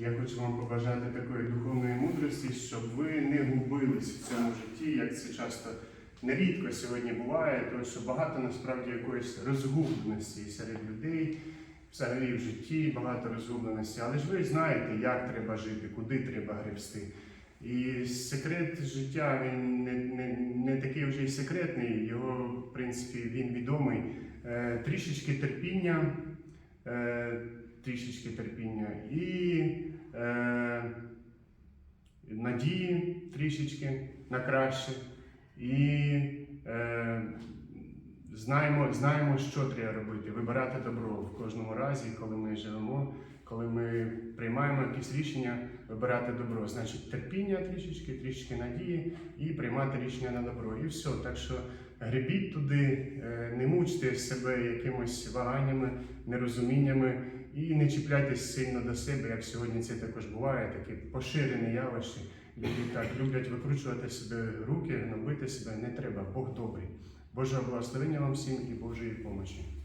Я хочу вам побажати такої духовної мудрості, щоб ви не губились в цьому житті, як це часто нерідко сьогодні буває, тому що багато насправді якоїсь розгубленості серед людей, взагалі в житті багато розгубленості. Але ж ви знаєте, як треба жити, куди треба гребсти. І секрет життя він не, не, не такий вже й секретний, його, в принципі, він відомий. Е, трішечки терпіння, е, трішечки терпіння і е, надії трішечки на краще. І е, знаємо, знаємо, що треба робити, вибирати добро в кожному разі, коли ми живемо, коли ми приймаємо якісь рішення, вибирати добро. Значить, терпіння трішечки, трішечки надії і приймати рішення на добро. І все. Так що гребіть туди, е, не мучте себе якимось ваганнями, нерозуміннями і не чіпляйтесь сильно до себе, як сьогодні це також буває, таке поширене явище. Люди так люблять викручувати себе руки, гнобити себе не треба. Бог добрий. Божого благословення вам всім і Божої помочі.